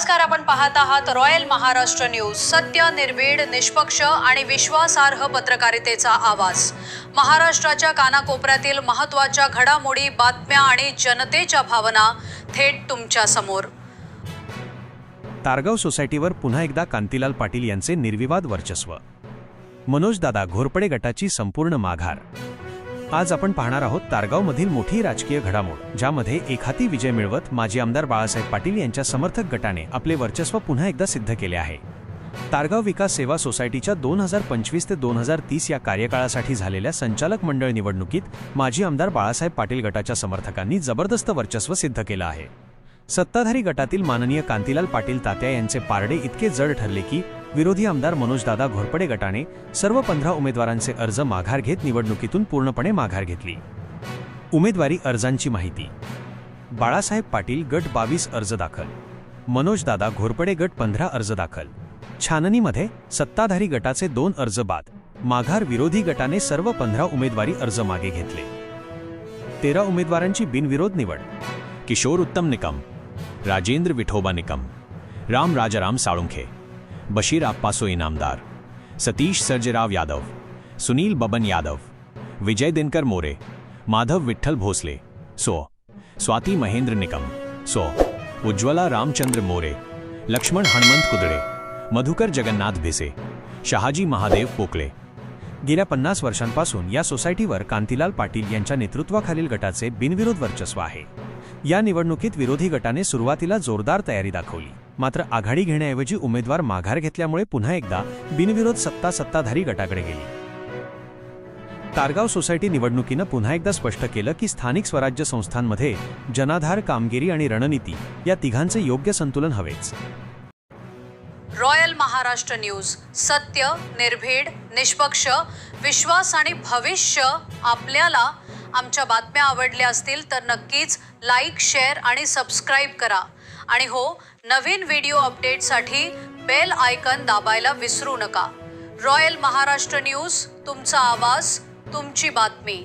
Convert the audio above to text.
नमस्कार आपण पाहत आहात रॉयल महाराष्ट्र न्यूज सत्य निर्भीड निष्पक्ष आणि विश्वासार्ह पत्रकारितेचा आवाज. महाराष्ट्राच्या कानाकोपऱ्यातील महत्त्वाच्या घडामोडी बातम्या आणि जनतेच्या भावना थेट तुमच्यासमोर. तारगाव सोसायटीवर पुन्हा एकदा कांतीलाल पाटील यांचे निर्विवाद वर्चस्व. मनोजदादा घोरपडे गटाची संपूर्ण माघार. आज आपण पाहणार आहोत तारगावमधील मोठी राजकीय घडामोड ज्यामध्ये एखादी विजय मिळवत माजी आमदार बाळासाहेब पाटील यांच्या समर्थक गटाने आपले वर्चस्व पुन्हा एकदा सिद्ध केले आहे. तारगाव विकास सेवा सोसायटीच्या दोन हजार पंचवीस ते दोन हजार तीस या कार्यकाळासाठी झालेल्या संचालक मंडळ निवडणुकीत माजी आमदार बाळासाहेब पाटील गटाच्या समर्थकांनी जबरदस्त वर्चस्व सिद्ध केलं आहे. सत्ताधारी गटातील माननीय कांतीलाल पाटील तात्या यांचे पारडे इतके जड ठरले की विरोधी आमदार मनोजदादा घोरपडे गटाने सर्व पंधरा उमेदवारांचे अर्ज माघार घेत निवडणुकीतून पूर्णपणे माघार घेतली. उमेदवारी अर्जांची माहिती. बाळासाहेब पाटील गट बावीस अर्ज दाखल. मनोजदादा घोरपडे गट पंधरा अर्ज दाखल. छाननीमध्ये सत्ताधारी गटाचे दोन अर्ज बाद. माघार विरोधी गटाने सर्व पंधरा उमेदवारी अर्ज मागे घेतले. तेरा उमेदवारांची बिनविरोध निवड. किशोर उत्तम निकम राजेंद्र विठोबा निकम, राम राजाराम साळुंखे, बशीर आप्पासो इनामदार सतीश सर्जेराव यादव, सुनील बबन यादव, विजय दिनकर मोरे, माधव विठ्ठल भोसले, सो, स्वाति महेंद्र निकम, सो, उज्ज्वला रामचंद्र मोरे, लक्ष्मण हनुमंत कुदड़े, मधुकर जगन्नाथ भिसे, शाहजी महादेव पोकळे गेल्या पन्नास वर्षांपासून या सोसायटीवर कांतीलाल पाटील यांच्या नेतृत्वाखालील गटाचे बिनविरोध वर्चस्व आहे. या निवडणुकीत विरोधी गटाने सुरुवातीला जोरदार तयारी दाखवली. मात्र आघाडी घेण्याऐवजी उमेदवार माघार घेतल्यामुळे पुन्हा एकदा बिनविरोध सत्ता सत्ताधारी गटाकडे गेली. तारगाव सोसायटी निवडणुकीनं पुन्हा एकदा स्पष्ट केलं की स्थानिक स्वराज्य संस्थांमध्ये जनाधार कामगिरी आणि रणनीती या तिघांचे योग्य संतुलन हवेच. महाराष्ट्र न्यूज. सत्य निर्भीड निष्पक्ष विश्वास आणि भविष्य आपल्याला आमच्या बातम्या आवडल्या असतील तर नक्कीच लाईक शेअर आणि सबस्क्राईब करा. आणि हो नवीन व्हिडिओ अपडेटसाठी बेल आयकन दाबायला विसरू नका. रॉयल महाराष्ट्र न्यूज तुमचा आवाज तुमची बातमी.